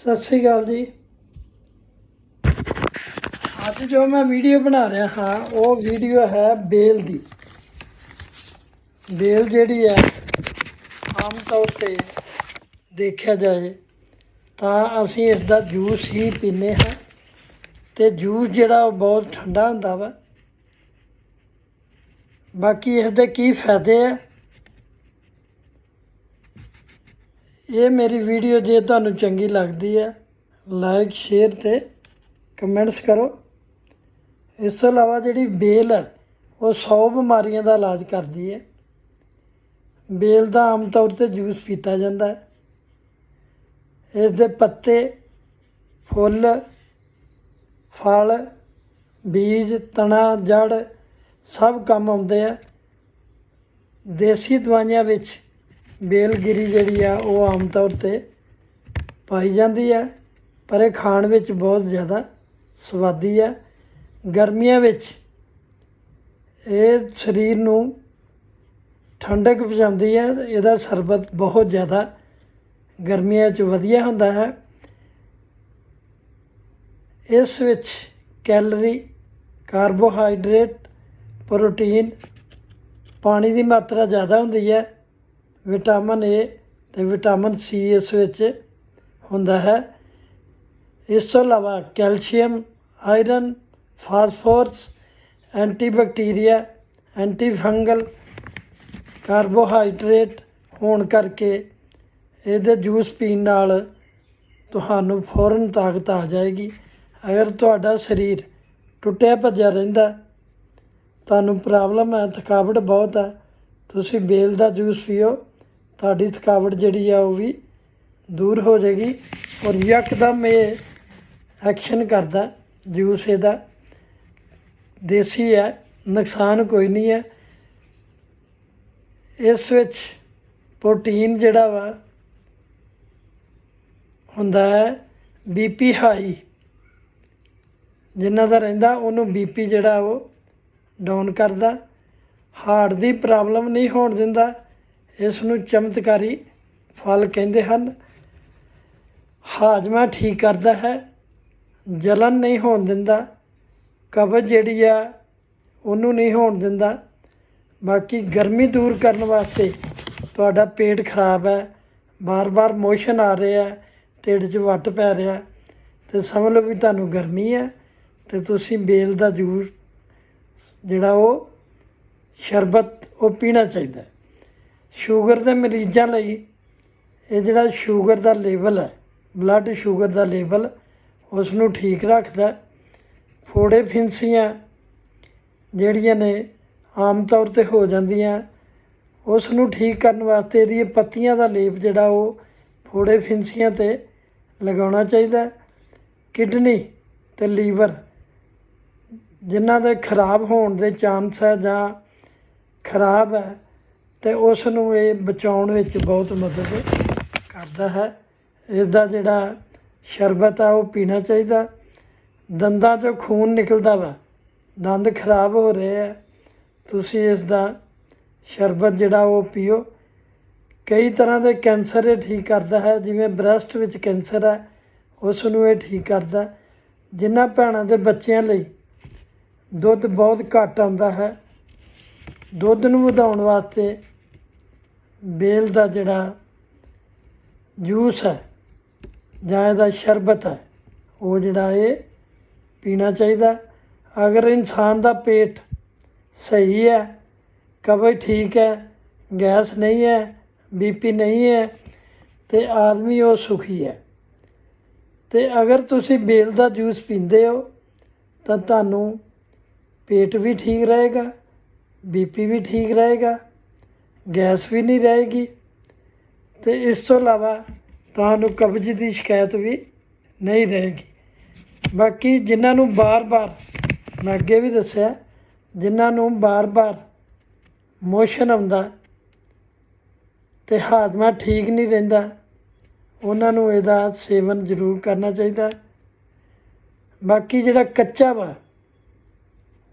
ਸਤਿ ਸ੍ਰੀ ਅਕਾਲ ਜੀ। ਅੱਜ ਜੋ ਮੈਂ ਵੀਡੀਓ ਬਣਾ ਰਿਹਾ ਹਾਂ, ਉਹ ਵੀਡੀਓ ਹੈ ਬੇਲ ਦੀ। ਬੇਲ ਜਿਹੜੀ ਹੈ, ਆਮ ਤੌਰ ਤੇ ਦੇਖਿਆ ਜਾਏ ਤਾਂ ਅਸੀਂ ਇਸ ਦਾ ਜੂਸ ਹੀ ਪੀਂਦੇ ਹਾਂ ਤੇ ਜੂਸ ਜਿਹੜਾ ਉਹ ਬਹੁਤ ਠੰਡਾ ਹੁੰਦਾ ਵਾ। ਬਾਕੀ ਇਸ ਦੇ ਕੀ ਫਾਇਦੇ ਆ ਇਹ ਮੇਰੀ ਵੀਡੀਓ ਜੇ ਤੁਹਾਨੂੰ ਚੰਗੀ ਲੱਗਦੀ ਹੈ ਲਾਈਕ ਸ਼ੇਅਰ ਤੇ ਕਮੈਂਟਸ ਕਰੋ। ਇਸ ਤੋਂ ਇਲਾਵਾ ਜਿਹੜੀ ਬੇਲ ਹੈ, ਉਹ 100 ਬਿਮਾਰੀਆਂ ਦਾ ਇਲਾਜ ਕਰਦੀ ਹੈ। ਬੇਲ ਦਾ ਆਮ ਤੌਰ ਤੇ ਜੂਸ ਪੀਤਾ ਜਾਂਦਾ ਹੈ। ਇਸ ਦੇ ਪੱਤੇ, ਫੁੱਲ, ਫਲ, ਬੀਜ, ਤਣਾ, ਜੜ ਸਭ ਕੰਮ ਆਉਂਦੇ ਆ ਦੇਸੀ ਦਵਾਈਆਂ ਵਿੱਚ ਬੇਲਗਿਰੀ ਜਿਹੜੀ ਆ, ਉਹ ਆਮ ਤੌਰ ਤੇ ਪਾਈ ਜਾਂਦੀ ਹੈ ਪਰ ਇਹ ਖਾਣ ਵਿੱਚ ਬਹੁਤ ਜ਼ਿਆਦਾ ਸਵਾਦੀ ਹੈ ਗਰਮੀਆਂ ਵਿੱਚ ਇਹ ਸਰੀਰ ਨੂੰ ਠੰਡਕ ਪਹੁੰਚਾਉਂਦੀ ਹੈ ਇਹਦਾ ਸਰਬਤ ਬਹੁਤ ਜ਼ਿਆਦਾ ਗਰਮੀਆਂ 'ਚ ਵਧੀਆ ਹੁੰਦਾ ਹੈ। ਇਸ ਵਿੱਚ ਕੈਲਰੀ, ਕਾਰਬੋਹਾਈਡਰੇਟ, ਪ੍ਰੋਟੀਨ ਪਾਣੀ ਦੀ ਮਾਤਰਾ ਜ਼ਿਆਦਾ ਹੁੰਦੀ ਹੈ। ਵਿਟਾਮਿਨ ਏ ਅਤੇ ਵਿਟਾਮਿਨ ਸੀ ਇਸ ਵਿੱਚ ਹੁੰਦਾ ਹੈ। ਇਸ ਤੋਂ ਇਲਾਵਾ calcium, iron, phosphorus, antibacteria antifungal carbohydrate ਹੋਣ ਕਰਕੇ ਇਹਦੇ ਜੂਸ ਪੀਣ ਨਾਲ ਤੁਹਾਨੂੰ ਫੌਰਨ ਤਾਕਤ ਆ ਜਾਏਗੀ। ਅਗਰ ਤੁਹਾਡਾ ਸਰੀਰ ਟੁੱਟਿਆ ਭੱਜਿਆ ਰਹਿੰਦਾ, ਤੁਹਾਨੂੰ ਪ੍ਰੋਬਲਮ ਹੈ, ਥਕਾਵਟ ਬਹੁਤ ਹੈ, ਤੁਸੀਂ ਬੇਲ ਦਾ ਜੂਸ ਪੀਓ। ਤੁਹਾਡੀ ਥਕਾਵਟ ਜਿਹੜੀ ਆ ਉਹ ਵੀ ਦੂਰ ਹੋ ਜਾਏਗੀ ਔਰ ਯਕਦਮ ਇਹ ਐਕਸ਼ਨ ਕਰਦਾ, ਜੂਸ ਇਹਦਾ। ਦੇਸੀ ਹੈ, ਨੁਕਸਾਨ ਕੋਈ ਨਹੀਂ ਹੈ। ਇਸ ਵਿੱਚ ਪ੍ਰੋਟੀਨ ਜਿਹੜਾ ਵਾ ਹੁੰਦਾ ਹੈ ਬੀਪੀ ਹਾਈ। ਜਿਨ੍ਹਾਂ ਦਾ ਰਹਿੰਦਾ, ਉਹਨੂੰ ਬੀਪੀ ਜਿਹੜਾ ਉਹ ਡਾਊਨ ਕਰਦਾ। ਹਾਰਟ ਦੀ ਪ੍ਰੋਬਲਮ ਨਹੀਂ ਹੋਣ ਦਿੰਦਾ। ਇਸ ਨੂੰ ਚਮਤਕਾਰੀ ਫਲ ਕਹਿੰਦੇ ਹਨ। ਹਾਜ਼ਮਾ ਠੀਕ ਕਰਦਾ ਹੈ, ਜਲਨ ਨਹੀਂ ਹੋਣ ਦਿੰਦਾ, ਕਬਜ਼ ਜਿਹੜੀ ਆ ਉਹਨੂੰ ਨਹੀਂ ਹੋਣ ਦਿੰਦਾ। ਬਾਕੀ ਗਰਮੀ ਦੂਰ ਕਰਨ ਵਾਸਤੇ ਤੁਹਾਡਾ ਪੇਟ ਖਰਾਬ ਹੈ, ਬਾਰ-ਬਾਰ ਮੋਸ਼ਨ ਆ ਰਿਹਾ ਹੈ ਢਿੱਡ 'ਚ ਵੱਟ ਪੈ ਰਿਹਾ, ਤੇ ਸਮਝ ਲਓ ਵੀ ਤੁਹਾਨੂੰ ਗਰਮੀ ਹੈ, ਤੇ ਤੁਸੀਂ ਬੇਲ ਦਾ ਜੂਸ ਜਿਹੜਾ ਉਹ ਸ਼ਰਬਤ ਉਹ ਪੀਣਾ ਚਾਹੀਦਾ ਸ਼ੂਗਰ ਦੇ ਮਰੀਜ਼ਾਂ ਲਈ ਇਹ ਜਿਹੜਾ ਸ਼ੂਗਰ ਦਾ ਲੈਵਲ ਹੈ ਬਲੱਡ ਸ਼ੂਗਰ ਦਾ ਲੈਵਲ ਉਸ ਨੂੰ ਠੀਕ ਰੱਖਦਾ ਹੈ। ਫੋੜੇ ਫਿੰਸੀਆਂ ਜਿਹੜੀਆਂ ਨੇ ਆਮ ਤੌਰ ਤੇ ਹੋ ਜਾਂਦੀਆਂ ਉਸ ਨੂੰ ਠੀਕ ਕਰਨ ਵਾਸਤੇ ਇਹਦੀਆਂ ਪੱਤੀਆਂ ਦਾ ਲੇਪ ਜਿਹੜਾ ਉਹ ਫੋੜੇ ਫਿੰਸੀਆਂ ਤੇ ਲਗਾਉਣਾ ਚਾਹੀਦਾ ਕਿਡਨੀ ਤੇ ਲੀਵਰ, ਜਿਨ੍ਹਾਂ ਦੇ ਖਰਾਬ ਹੋਣ ਦੇ ਚਾਂਸ ਹੈ ਜਾਂ ਖਰਾਬ ਹੈ ਤੇ ਉਸ ਨੂੰ ਇਹ ਬਚਾਉਣ ਵਿੱਚ ਬਹੁਤ ਮਦਦ ਕਰਦਾ ਹੈ। ਇਸ ਦਾ ਜਿਹੜਾ ਸ਼ਰਬਤ ਆ, ਉਹ ਪੀਣਾ ਚਾਹੀਦਾ। ਦੰਦਾਂ 'ਚੋਂ ਖੂਨ ਨਿਕਲਦਾ ਵਾ। ਦੰਦ ਖਰਾਬ ਹੋ ਰਹੇ ਆ। ਤੁਸੀਂ ਇਸ ਦਾ ਸ਼ਰਬਤ ਜਿਹੜਾ ਉਹ ਪੀਓ। ਕਈ ਤਰ੍ਹਾਂ ਦੇ ਕੈਂਸਰ ਇਹ ਠੀਕ ਕਰਦਾ ਹੈ। ਜਿਵੇਂ ਬ੍ਰੈਸਟ ਵਿੱਚ ਕੈਂਸਰ ਹੈ ਉਸ ਨੂੰ ਇਹ ਠੀਕ ਕਰਦਾ। ਜਿਨ੍ਹਾਂ ਭੈਣਾਂ ਦੇ ਬੱਚਿਆਂ ਲਈ ਦੁੱਧ ਬਹੁਤ ਘੱਟ ਆਉਂਦਾ ਹੈ। ਦੁੱਧ ਨੂੰ ਵਧਾਉਣ ਵਾਸਤੇ ਬੇਲ ਦਾ ਜਿਹੜਾ ਜੂਸ ਹੈ ਜਾਂ ਇਹਦਾ ਸ਼ਰਬਤ ਹੈ, ਉਹ ਜਿਹੜਾ ਇਹ ਪੀਣਾ ਚਾਹੀਦਾ ਅਗਰ ਇਨਸਾਨ ਦਾ ਪੇਟ ਸਹੀ ਹੈ, ਕਬਜ਼ ਠੀਕ ਹੈ, ਗੈਸ ਨਹੀਂ ਹੈ, ਬੀਪੀ ਨਹੀਂ ਹੈ, ਤੇ ਆਦਮੀ ਉਹ ਸੁਖੀ ਹੈ। ਤੇ ਅਗਰ ਤੁਸੀਂ ਬੇਲ ਦਾ ਜੂਸ ਪੀਂਦੇ ਹੋ, ਤਾਂ ਤੁਹਾਨੂੰ ਪੇਟ ਵੀ ਠੀਕ ਰਹੇਗਾ, ਬੀਪੀ ਵੀ ਠੀਕ ਰਹੇਗਾ ਗੈਸ ਵੀ ਨਹੀਂ ਰਹੇਗੀ। ਤੇ ਇਸ ਤੋਂ ਇਲਾਵਾ ਤੁਹਾਨੂੰ ਕਬਜ਼ ਦੀ ਸ਼ਿਕਾਇਤ ਵੀ ਨਹੀਂ ਰਹੇਗੀ। ਬਾਕੀ ਜਿਨ੍ਹਾਂ ਨੂੰ ਬਾਰ-ਬਾਰ, ਮੈਂ ਅੱਗੇ ਵੀ ਦੱਸਿਆ, ਜਿਨ੍ਹਾਂ ਨੂੰ ਬਾਰ-ਬਾਰ ਮੋਸ਼ਨ ਆਉਂਦਾ ਤੇ ਹਾਜ਼ਮਾ ਠੀਕ ਨਹੀਂ ਰਹਿੰਦਾ, ਉਹਨਾਂ ਨੂੰ ਇਹਦਾ ਸੇਵਨ ਜ਼ਰੂਰ ਕਰਨਾ ਚਾਹੀਦਾ। ਬਾਕੀ ਜਿਹੜਾ ਕੱਚਾ ਵਾ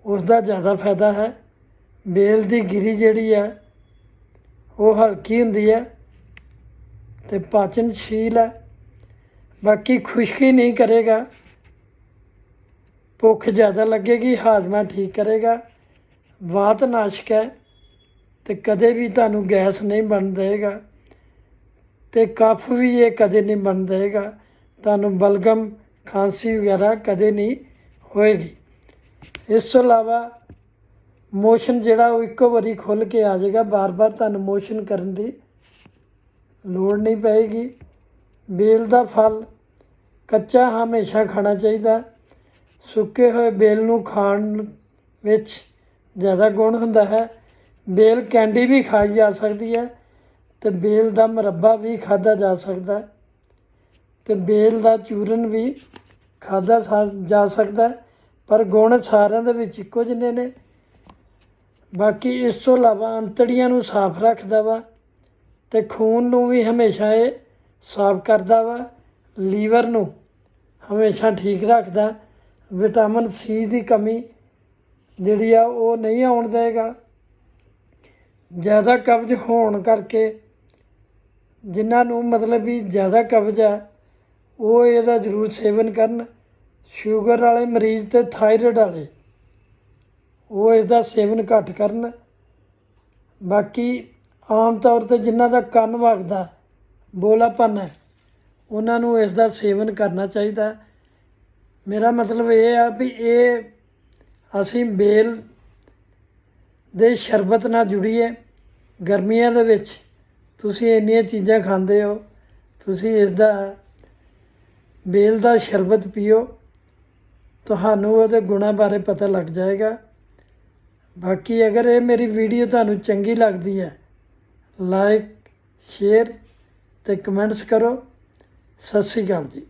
ਉਸ ਦਾ ਜ਼ਿਆਦਾ ਫਾਇਦਾ ਹੈ। ਬੇਲ ਦੀ ਗਿਰੀ ਜਿਹੜੀ ਆ ਉਹ ਹਲਕੀ ਹੁੰਦੀ ਹੈ ਤੇ ਪਾਚਨਸ਼ੀਲ ਹੈ। ਬਾਕੀ ਖੁਸ਼ਕੀ ਨਹੀਂ ਕਰੇਗਾ। ਭੁੱਖ ਜ਼ਿਆਦਾ ਲੱਗੇਗੀ, ਹਾਜ਼ਮਾ ਠੀਕ ਕਰੇਗਾ। ਵਾਤ ਨਾਸ਼ਕ ਹੈ ਤੇ ਕਦੇ ਵੀ ਤੁਹਾਨੂੰ ਗੈਸ ਨਹੀਂ ਬਣ ਦੇਗਾ ਤੇ ਕਫ ਵੀ ਇਹ ਕਦੇ ਨਹੀਂ ਬਣ ਦੇਗਾ ਤੁਹਾਨੂੰ ਬਲਗਮ, ਖਾਂਸੀ ਵਗੈਰਾ ਕਦੇ ਨਹੀਂ ਹੋਏਗੀ। ਇਸ ਤੋਂ ਇਲਾਵਾ ਮੋਸ਼ਨ ਜਿਹੜਾ ਉਹ ਇੱਕੋ ਵਾਰੀ ਖੁੱਲ ਕੇ ਆ ਜਾਏਗਾ, ਬਾਰ-ਬਾਰ ਤੁਹਾਨੂੰ ਮੋਸ਼ਨ ਕਰਨ ਦੀ ਲੋੜ ਨਹੀਂ ਪਏਗੀ। ਬੇਲ ਦਾ ਫਲ ਕੱਚਾ ਹਮੇਸ਼ਾ ਖਾਣਾ ਚਾਹੀਦਾ। ਸੁੱਕੇ ਹੋਏ ਬੇਲ ਨੂੰ ਖਾਣ ਵਿੱਚ ਜ਼ਿਆਦਾ ਗੁਣ ਹੁੰਦਾ ਹੈ। ਬੇਲ ਕੈਂਡੀ ਵੀ ਖਾਈ ਜਾ ਸਕਦੀ ਹੈ ਤੇ ਬੇਲ ਦਾ ਮੁਰੱਬਾ ਵੀ ਖਾਦਾ ਜਾ ਸਕਦਾ ਹੈ ਤੇ ਬੇਲ ਦਾ ਚੂਰਨ ਵੀ ਖਾਦਾ ਜਾ ਸਕਦਾ ਪਰ ਗੁਣ ਸਾਰਿਆਂ ਦੇ ਵਿੱਚ ਇੱਕੋ ਜਿਹੇ ਨੇ। ਬਾਕੀ ਇਸ ਤੋਂ ਇਲਾਵਾ ਅੰਤੜੀਆਂ ਨੂੰ ਸਾਫ਼ ਰੱਖਦਾ ਵਾ ਤੇ ਖੂਨ ਨੂੰ ਵੀ ਹਮੇਸ਼ਾ ਇਹ ਸਾਫ਼ ਕਰਦਾ ਵਾ, ਲੀਵਰ ਨੂੰ ਹਮੇਸ਼ਾ ਠੀਕ ਰੱਖਦਾ। ਵਿਟਾਮਿਨ ਸੀ ਦੀ ਕਮੀ ਜਿਹੜੀ ਆ ਉਹ ਨਹੀਂ ਆਉਣ ਦੇਗਾ ਜ਼ਿਆਦਾ ਕਬਜ਼ ਹੋਣ ਕਰਕੇ ਜਿਨ੍ਹਾਂ ਨੂੰ ਮਤਲਬ ਵੀ ਜ਼ਿਆਦਾ ਕਬਜ਼ ਆ, ਉਹ ਇਹਦਾ ਜ਼ਰੂਰ ਸੇਵਨ ਕਰਨ। ਸ਼ੂਗਰ ਵਾਲੇ ਮਰੀਜ਼ ਤੇ ਥਾਇਰਾਇਡ ਵਾਲੇ ਉਹ ਇਸ ਦਾ ਸੇਵਨ ਘੱਟ ਕਰਨ। ਬਾਕੀ ਆਮ ਤੌਰ ਤੇ ਜਿਨ੍ਹਾਂ ਦਾ ਕੰਨ ਵਗਦਾ, ਬੋਲਾਪਨ ਹੈ, ਉਹਨਾਂ ਨੂੰ ਇਸ ਦਾ ਸੇਵਨ ਕਰਨਾ ਚਾਹੀਦਾ ਮੇਰਾ ਮਤਲਬ ਇਹ ਆ ਵੀ ਇਹ ਅਸੀਂ ਬੇਲ ਦੇ ਸ਼ਰਬਤ ਨਾਲ ਜੁੜੀਏ। ਗਰਮੀਆਂ ਦੇ ਵਿੱਚ ਤੁਸੀਂ ਇੰਨੀਆਂ ਚੀਜ਼ਾਂ ਖਾਂਦੇ ਹੋ, ਤੁਸੀਂ ਇਸ ਦਾ ਬੇਲ ਦਾ ਸ਼ਰਬਤ ਪੀਓ, ਤੁਹਾਨੂੰ ਉਹਦੇ ਗੁਣਾਂ ਬਾਰੇ ਪਤਾ ਲੱਗ ਜਾਏਗਾ। ਬਾਕੀ ਅਗਰ ਇਹ ਮੇਰੀ ਵੀਡੀਓ ਤੁਹਾਨੂੰ ਚੰਗੀ ਲੱਗਦੀ ਹੈ ਲਾਈਕ ਸ਼ੇਅਰ ਤੇ ਕਮੈਂਟਸ ਕਰੋ। ਸਤਿ ਸ਼੍ਰੀ ਅਕਾਲ ਜੀ।